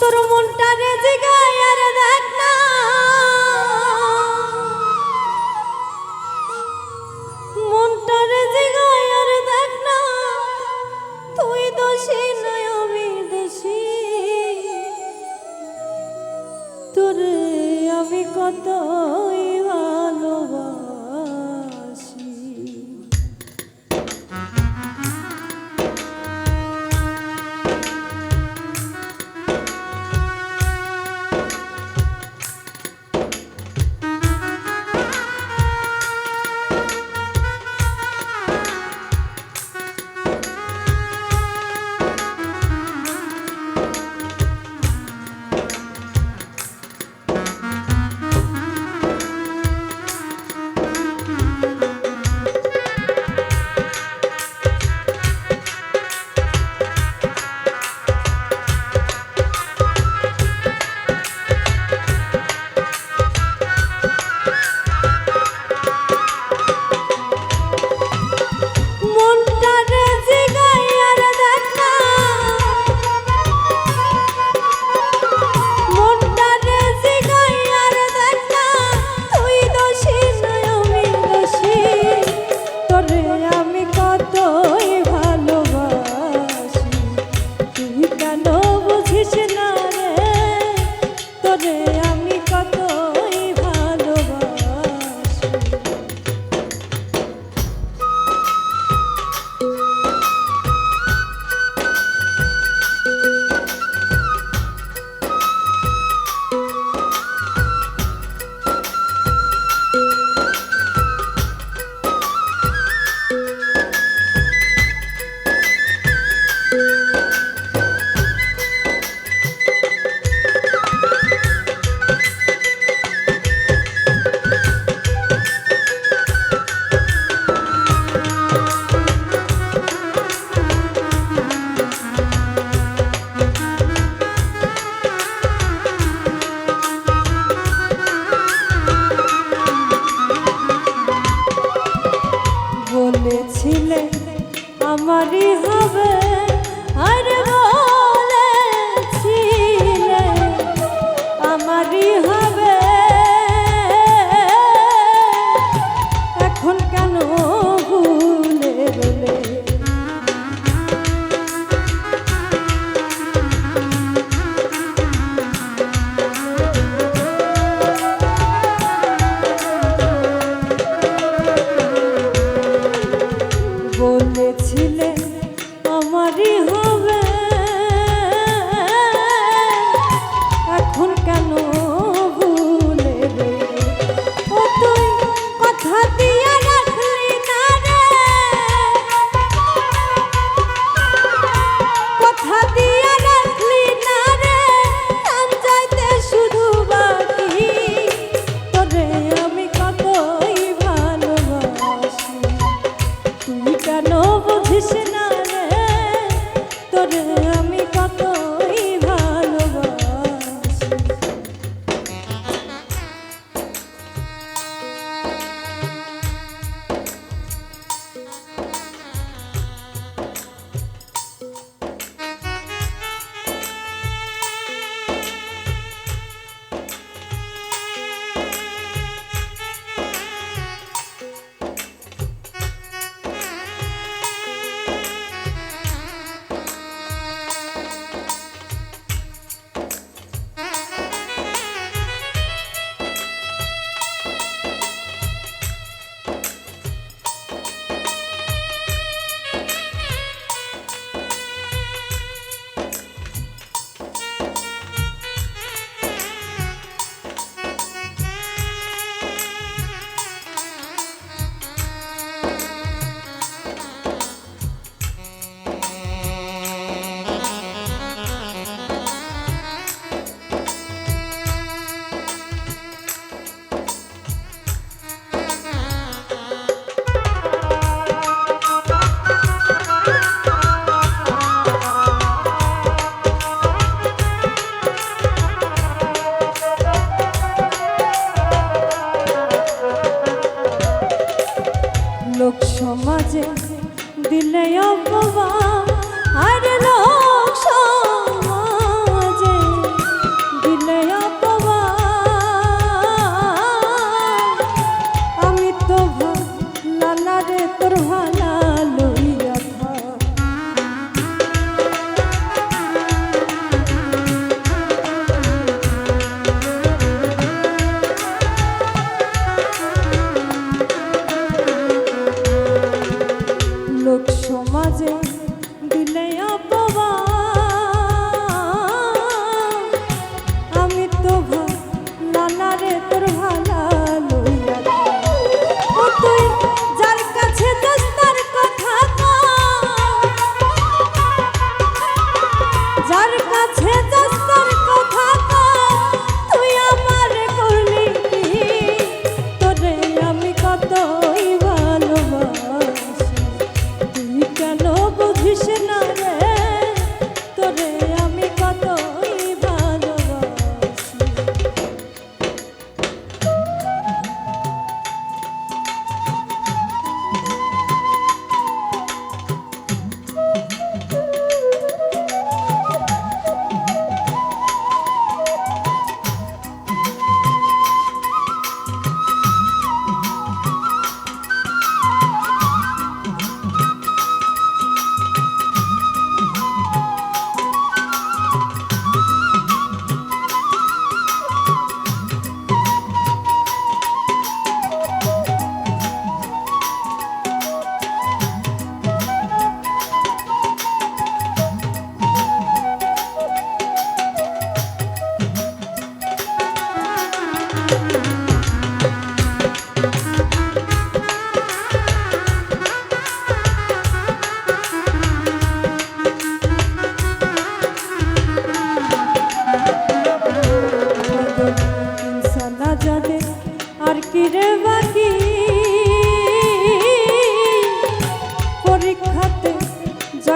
তোর মনটা রে জিগায় আর দেখ না মনটা রে জিগায় আর দেখ না তুই দোষী নয়, আমি দোষী। তোরে আমি কত হারি হারি কেন বুঝিস না রে? তোর আমি সমাজে দিলে অপমান আর লোক সমাজে দিলে অপমান। আমি তো ভালারে তোর বাজে দিলে